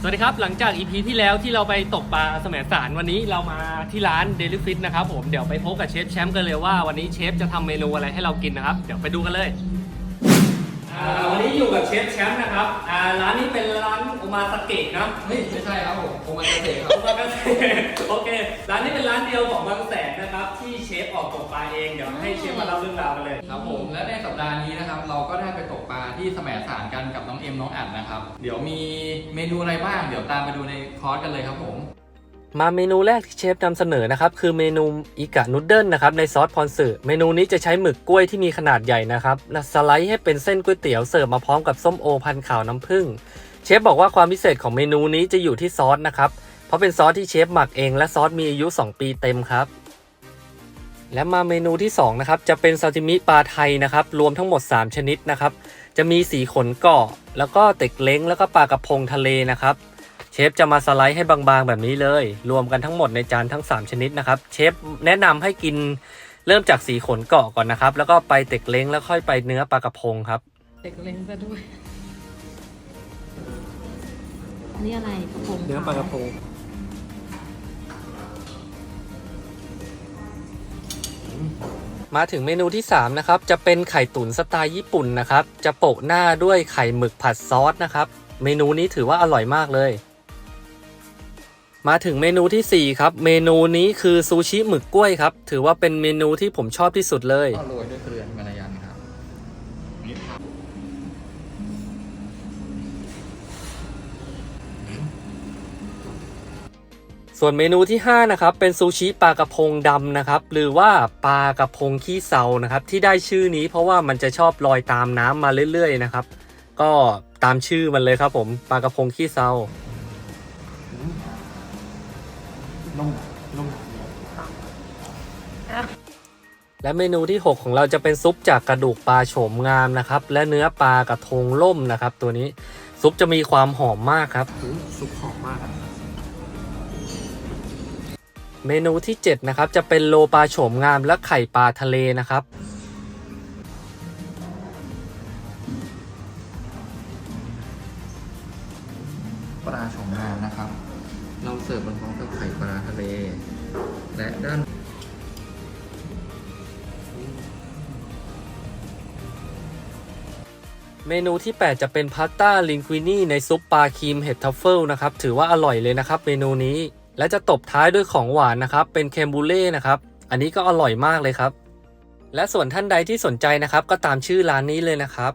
สวัสดีครับ หลังจาก EP ที่แล้วที่เราไปตกปลาแสมสารวันนี้เรามาที่ร้าน Daily Fit นะครับผมเดี๋ยวไปพบกับเชฟแชมป์กันเลยว่าวันนี้เชฟจะทำเมนูอะไรให้เรากินนะครับ เดี๋ยวไปดูกันเลย อ่าวันนี้อยู่กับเชฟแชมป์นะครับอ่าร้านนี้เป็นร้านโอมาสเกะนะเฮ้ยไม่ใช่ครับผมโอมากาเสะครัโอบมาสเกะโอเค ร้านนี้เป็นร้านเดียวของบางแสนนะครับ ที่เชฟออกตกปลาเองเดี๋ยวให้เชฟมาเล่าเรื่องราวกันเลย ครับผมและในสัปดาห์นี้นะครับ เราก็ได้ไปตกปลาที่แสมสารกันกับน้องเอ็มน้องอัดนะครับ เดี๋ยวมีเมนูอะไรบ้าง เดี๋ยวตามไปดูในคอร์สกันเลยครับผม มาเมนูแรกที่เชฟนำเสนอนะครับคือเมนูอิกะนูดเดิลนะครับในซอสพรสึเมนูนี้จะใช้หมึกกล้วยที่มีขนาดใหญ่นะครับและสไลด์ให้เป็นเส้นก๋วยเตี๋ยวเสิร์ฟมาพร้อมกับส้มโอพันขาวน้ำผึ้งเชฟบอกว่าความพิเศษของเมนูนี้จะอยู่ที่ซอสนะครับเพราะเป็นซอสที่เชฟหมักเองและซอสมีอายุ 2 ปีเต็มครับและมาเมนูที่2นะครับจะเป็นซาซิมิปลาไทยนะครับรวมทั้งหมด 3 ชนิดนะครับจะมีสีขนเกาะแล้วก็เต็กเล้งแล้วก็ปลากระพงทะเลนะครับ เชฟจะมาสไลด์ให้บางๆแบบนี้เลย รวมกันทั้งหมดในจานทั้ง 3 ชนิดนะครับ เชฟแนะนำให้กินเริ่มจากสีขนเกาะก่อนนะครับ แล้วก็ไปเต็กเล้งแล้วค่อยไปเนื้อปลากระพงครับเด็กเล็งซะด้วยอันนี้อะไรกระพงเนื้อปลากระพงมาถึงเมนูที่ 3 นะครับ จะเป็นไข่ตุ๋นสไตล์ญี่ปุ่นนะครับ จะโปะหน้าด้วยไข่หมึกผัดซอสนะครับ เมนูนี้ถือว่าอร่อยมากเลย มาถึงเมนูทีสี่ 4 ครับ เมนูนี้คือซูชิหมึกกล้วยครับ ถือว่าเป็นเมนูที่ผมชอบที่สุดเลยก็โรยด้วยเกลือฮิมาลายันครับนี่ครับส่วนเมนูที่ 5 นะครับ เป็นซูชิปลากระพงดำนะครับ หรือว่าปลากระพงขี้เซานะครับ ที่ได้ชื่อนี้เพราะว่ามันจะชอบลอยตามน้ำมาเรื่อยๆนะครับ ก็ตามชื่อมันเลยครับผมปลากระพงขี้เซา นุ่มนุ่มและเมนูที่ 6 ของเราจะเป็นซุปจากกระดูกปลาโฉมงามนะครับ และเนื้อปลากระทงล่มนะครับ ตัวนี้ซุปจะมีความหอมมากครับซุปหอมมากครับเมนูที่ 7 นะครับ จะเป็นโลปลาโฉมงามและไข่ปลาทะเลนะครับ ปลาชมงามนะครับ เสิร์ฟพร้อมกับไข่ปลาทะเล และด้านเมนูที่ 8 จะเป็นพาสต้าลิงกุินี่ในซุปปลาครีมเห็ดทัฟเฟิลนะครับ ถือว่าอร่อยเลยนะครับ เมนูนี้ และจะตบท้ายด้วยของหวานนะครับ เป็นเคมบูเล่นะครับ อันนี้ก็อร่อยมากเลยครับ และส่วนท่านใดที่สนใจนะครับ ก็ตามชื่อร้านนี้เลยนะครับ